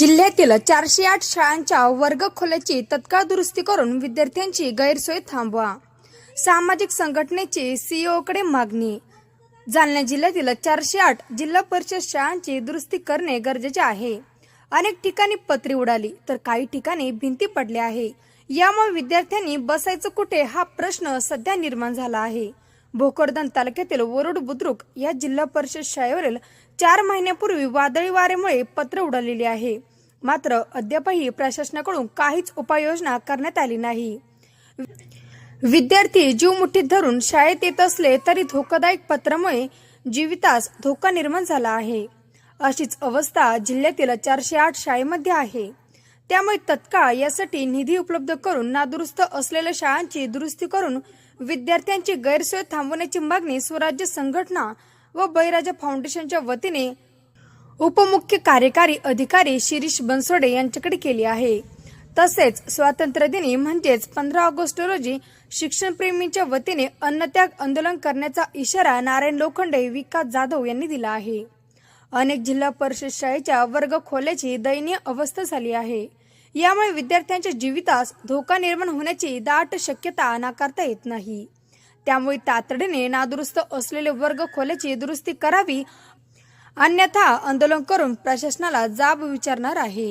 जिल्ह्यातील चारशे आठ शाळांच्या वर्ग खोल्याची तत्काळ दुरुस्ती करून विद्यार्थ्यांची गैरसोय थांबवा. सामाजिक संघटनेची सीईओकडे मागणी. जालना जिल्ह्यातील चारशे आठ जिल्हा परिषद शाळांची दुरुस्ती करणे गरजेचे आहे. अनेक ठिकाणी पत्री उडाली तर काही ठिकाणी भिंती पडल्या आहे. यामुळे विद्यार्थ्यांनी बसायचं कुठे हा प्रश्न सध्या निर्माण झाला आहे. भोकरदन तालुक्यातील वरुड बुद्रुक या जिल्हा परिषद शाळेवरील चार महिन्यापूर्वी वादळी वाऱ्यामुळे पत्र उडालेली आहे. मात्र अद्यापही प्रशासनाकडून काहीच उपाययोजना करण्यात आली नाही. विद्यार्थी जीव मुठीत धरून शाळेत येत असले तरी धोकादायक पत्रामुळे जीवितास धोका निर्माण झाला आहे. अशीच अवस्था जिल्ह्यातील चारशे आठ शाळेमध्ये आहे. त्यामुळे तत्काळ यासाठी निधी उपलब्ध करून नादुरुस्त असलेल्या शाळांची दुरुस्ती करून विद्यार्थ्यांची गैरसोय थांबवण्याची मागणी स्वराज्य संघटना व बहिराजा फाउंडेशनच्या वतीने उपमुख्य कार्यकारी अधिकारी शिरीष बनसोडे यांच्याकडे केली आहे. तसेच स्वातंत्र्यदिनी म्हणजेच पंधरा ऑगस्ट रोजी शिक्षणप्रेमींच्या वतीने अन्नत्याग आंदोलन करण्याचा इशारा नारायण लोखंडे विकास जाधव यांनी दिला आहे. अनेक जिल्हा परिषद शाळेच्या वर्ग खोल्याची दयनीय अवस्था झाली आहे. यामुळे विद्यार्थ्यांच्या जीवितास धोका निर्माण होण्याची दाट शक्यता नाकारता येत नाही. त्यामुळे तातडीने नादुरुस्त असलेले वर्ग खोल्याची दुरुस्ती करावी अन्यथा आंदोलन करून प्रशासनाला जाब विचारणार आहे.